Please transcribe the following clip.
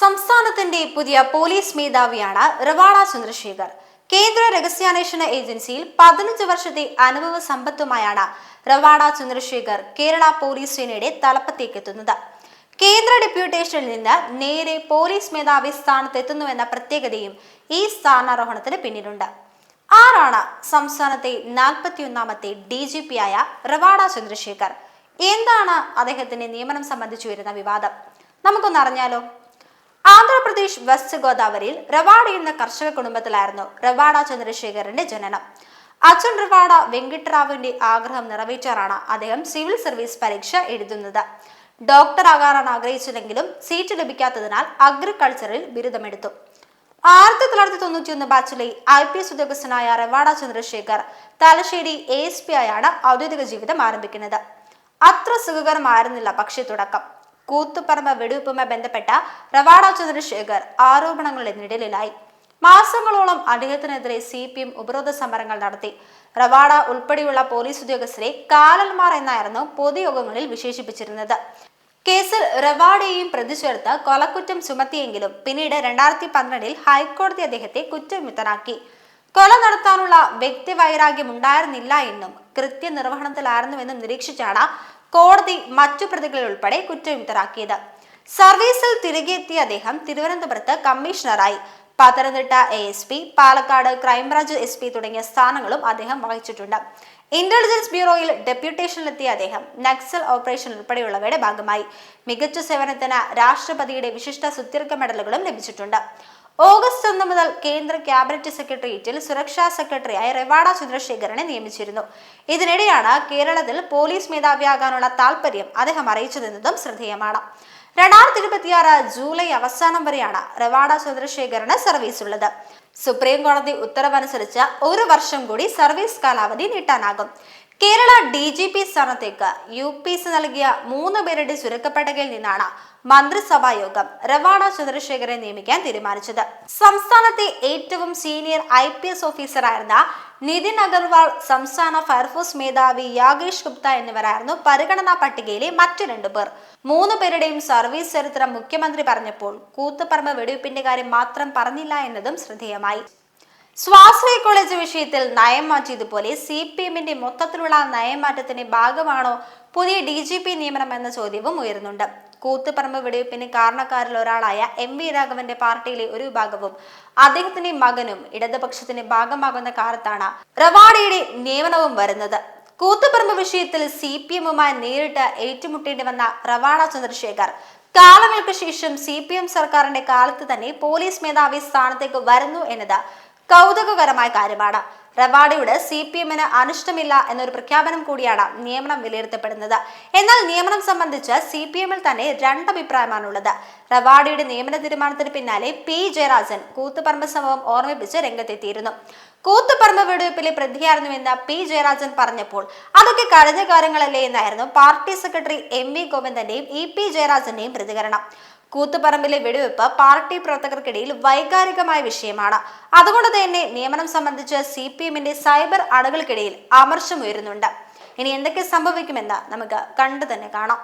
സംസ്ഥാനത്തിന്റെ പുതിയ പോലീസ് മേധാവിയാണ് റവാഡ ചന്ദ്രശേഖർ. കേന്ദ്ര രഹസ്യാന്വേഷണ ഏജൻസിയിൽ പതിനഞ്ച് വർഷത്തെ അനുഭവ സമ്പത്തുമായാണ് റവാഡ ചന്ദ്രശേഖർ കേരള പോലീസ് സേനയുടെ തലപ്പത്തേക്ക് എത്തുന്നത് കേന്ദ്ര ഡെപ്യൂട്ടേഷനിൽ നിന്ന് നേരെ പോലീസ് മേധാവി സ്ഥാനത്തെത്തുന്നുവെന്ന പ്രത്യേകതയും ഈ സ്ഥാനാരോഹണത്തിന് പിന്നിലുണ്ട്. ആരാണ് സംസ്ഥാനത്തെ നാൽപ്പത്തിയൊന്നാമത്തെ ഡി ജി പി ആയ റവാഡ ചന്ദ്രശേഖർ? എന്താണ് അദ്ദേഹത്തിന്റെ നിയമനം സംബന്ധിച്ചു വരുന്ന വിവാദം? നമുക്കൊന്ന് അറിഞ്ഞാലോ? ആന്ധ്രാപ്രദേശ് വെസ്റ്റ് ഗോദാവരിയിൽ റവാഡ എന്ന കർഷക കുടുംബത്തിലായിരുന്നു റവാഡ ചന്ദ്രശേഖരന്റെ ജനനം. അച്ഛൻ റവാഡ വെങ്കിട്ടറാവുവിന്റെ ആഗ്രഹം നിറവേറ്റാറാണ് അദ്ദേഹം സിവിൽ സർവീസ് പരീക്ഷ എഴുതുന്നത്. ഡോക്ടർ ആകാനാണ് ആഗ്രഹിച്ചതെങ്കിലും സീറ്റ് ലഭിക്കാത്തതിനാൽ അഗ്രികൾച്ചറിൽ ബിരുദമെടുത്തു. ആയിരത്തി തൊള്ളായിരത്തി തൊണ്ണൂറ്റി ഒന്ന് ബാച്ചിലെ ഐ പി എസ് ഉദ്യോഗസ്ഥനായ Ravada Chandrasekhar Thalassery A S P ആയാണ് ഔദ്യോഗിക ജീവിതം ആരംഭിക്കുന്നത്. അത്ര സുഖകരമായിരുന്നില്ല പക്ഷേ തുടക്കം. കൂത്തുപറമ്പ് വെടിവെപ്പുമായി ബന്ധപ്പെട്ട റവാഡ ചന്ദ്രശേഖർ ആരോപണങ്ങളുടെ നിഴലിലായി. മാസങ്ങളോളം അദ്ദേഹത്തിനെതിരെ സി പി എം ഉപരോധ സമരങ്ങൾ നടത്തി. റവാഡ ഉൾപ്പെടെയുള്ള പോലീസ് ഉദ്യോഗസ്ഥരെ കാലന്മാർ എന്നായിരുന്നു പൊതുയോഗങ്ങളിൽ വിശേഷിപ്പിച്ചിരുന്നത്. കേസിൽ റവാഡയെയും പ്രതി ചേർത്ത് കൊലക്കുറ്റം ചുമത്തിയെങ്കിലും പിന്നീട് രണ്ടായിരത്തി പന്ത്രണ്ടിൽ ഹൈക്കോടതി അദ്ദേഹത്തെ കുറ്റവിമുക്തനാക്കി. കൊല നടത്താനുള്ള വ്യക്തിവൈരാഗ്യം ഉണ്ടായിരുന്നില്ല എന്നും കൃത്യനിർവഹണത്തിലായിരുന്നുവെന്നും നിരീക്ഷിച്ചാണ് കോടതി മറ്റു പ്രതികളെ ഉൾപ്പെടെ കുറ്റവിമുക്തരാക്കിയത്. സർവീസിൽ തിരികെ എത്തിയ അദ്ദേഹം തിരുവനന്തപുരത്ത് കമ്മീഷണറായി. Pathanamthitta A S P Palakkad crime branch S P തുടങ്ങിയ സ്ഥാനങ്ങളും അദ്ദേഹം വഹിച്ചിട്ടുണ്ട്. ഇന്റലിജൻസ് ബ്യൂറോയിൽ ഡെപ്യൂട്ടേഷനിലെത്തിയ അദ്ദേഹം നക്സൽ ഓപ്പറേഷൻ ഉൾപ്പെടെയുള്ളവയുടെ ഭാഗമായി. മികച്ച സേവനത്തിന് രാഷ്ട്രപതിയുടെ വിശിഷ്ട സുത്യർഗ മെഡലുകളും ലഭിച്ചിട്ടുണ്ട്. ഓഗസ്റ്റ് ഒന്ന് മുതൽ കേന്ദ്ര ക്യാബിനറ്റ് സെക്രട്ടേറിയറ്റിൽ സുരക്ഷാ സെക്രട്ടറിയായി റെവാഡ ചന്ദ്രശേഖരനെ നിയമിച്ചിരുന്നു. ഇതിനിടെയാണ് കേരളത്തിൽ പോലീസ് മേധാവിയാകാനുള്ള താല്പര്യം അദ്ദേഹം അറിയിച്ചതെന്നതും ശ്രദ്ധേയമാണ്. രണ്ടായിരത്തി ഇരുപത്തിയാറ് ജൂലൈ അവസാനം വരെയാണ് റെവാഡ ചന്ദ്രശേഖരന് സർവീസ് ഉള്ളത്. സുപ്രീം കോടതി ഉത്തരവനുസരിച്ച് ഒരു വർഷം കൂടി സർവീസ് കാലാവധി നീട്ടാനാകും. കേരള ഡി ജി പി സ്ഥാനത്തേക്ക് യു പി സി നൽകിയ മൂന്ന് പേരുടെ ചുരുക്കപ്പട്ടികയിൽ നിന്നാണ് മന്ത്രിസഭാ യോഗം റവാണ ചന്ദ്രശേഖരെ നിയമിക്കാൻ തീരുമാനിച്ചത്. സംസ്ഥാനത്തെ ഏറ്റവും സീനിയർ ഐ പി എസ് ഓഫീസറായിരുന്ന നിതിൻ അഗർവാൾ സംസ്ഥാന ഫയർഫോഴ്സ് മേധാവി യാഗേഷ് ഗുപ്ത എന്നിവരായിരുന്നു പരിഗണനാ പട്ടികയിലെ മറ്റു രണ്ടു പേർ. മൂന്ന് പേരുടെയും സർവീസ് ചരിത്രം മുഖ്യമന്ത്രി പറഞ്ഞപ്പോൾ കൂത്തുപറമ്പ് വെടിവെപ്പിന്റെ കാര്യം മാത്രം പറഞ്ഞില്ല എന്നതും ശ്രദ്ധേയമായി. സ്വാശ്രയ കോളേജ് വിഷയത്തിൽ നയം മാറ്റിയതുപോലെ സി പി എമ്മിന്റെ മൊത്തത്തിലുള്ള നയമാറ്റത്തിന്റെ ഭാഗമാണോ പുതിയ ഡി ജി പി നിയമനം എന്ന ചോദ്യവും ഉയരുന്നുണ്ട്. കൂത്തുപറമ്പ് വെടിവെപ്പിന് കാരണക്കാരിൽ ഒരാളായ എം വി രാഘവന്റെ പാർട്ടിയിലെ ഒരു വിഭാഗവും അദ്ദേഹത്തിന്റെ മകനും ഇടതുപക്ഷത്തിന്റെ ഭാഗമാകുന്ന കാലത്താണ് റവാഡയുടെ നിയമനവും വരുന്നത്. കൂത്തുപറമ്പ് വിഷയത്തിൽ സി പി എമ്മുമായി നേരിട്ട് ഏറ്റുമുട്ടേണ്ടി വന്ന റവാഡ ചന്ദ്രശേഖർ കാലങ്ങൾക്ക് ശേഷം സി പി എം സർക്കാരിന്റെ കാലത്ത് തന്നെ പോലീസ് മേധാവി സ്ഥാനത്തേക്ക് വരുന്നു എന്നത് കൗതുകകരമായ കാര്യമാണ്. റവാഡയുടെ സി പി എമ്മിന് അനിഷ്ടമില്ല എന്നൊരു പ്രഖ്യാപനം കൂടിയാണ് നിയമനം വിലയിരുത്തപ്പെടുന്നത്. എന്നാൽ നിയമനം സംബന്ധിച്ച് സി പി എമ്മിൽ തന്നെ രണ്ടഭിപ്രായമാണുള്ളത്. റവാഡയുടെ നിയമന തീരുമാനത്തിന് പിന്നാലെ പി ജയരാജൻ കൂത്തുപറമ്പ് സംഭവം ഓർമ്മിപ്പിച്ച് രംഗത്തെത്തിയിരുന്നു. കൂത്തുപറമ്പ് വെടിവെപ്പിലെ പ്രതിയായിരുന്നുവെന്ന് പി ജയരാജൻ പറഞ്ഞപ്പോൾ അതൊക്കെ കഴിഞ്ഞ കാര്യങ്ങളല്ലേ എന്നായിരുന്നു പാർട്ടി സെക്രട്ടറി എം വി ഗോവിന്ദന്റെയും ഇ പി ജയരാജന്റെയും പ്രതികരണം. കൂത്തുപറമ്പിലെ വെടിവെപ്പ് പാർട്ടി പ്രവർത്തകർക്കിടയിൽ വൈകാരികമായ വിഷയമാണ്. അതുകൊണ്ട് തന്നെ നിയമനം സംബന്ധിച്ച് സി പി എമ്മിന്റെ സൈബർ അണുകൾക്കിടയിൽ അമർശം ഉയരുന്നുണ്ട്. ഇനി എന്തൊക്കെ സംഭവിക്കുമെന്ന് നമുക്ക് കണ്ടു തന്നെ കാണാം.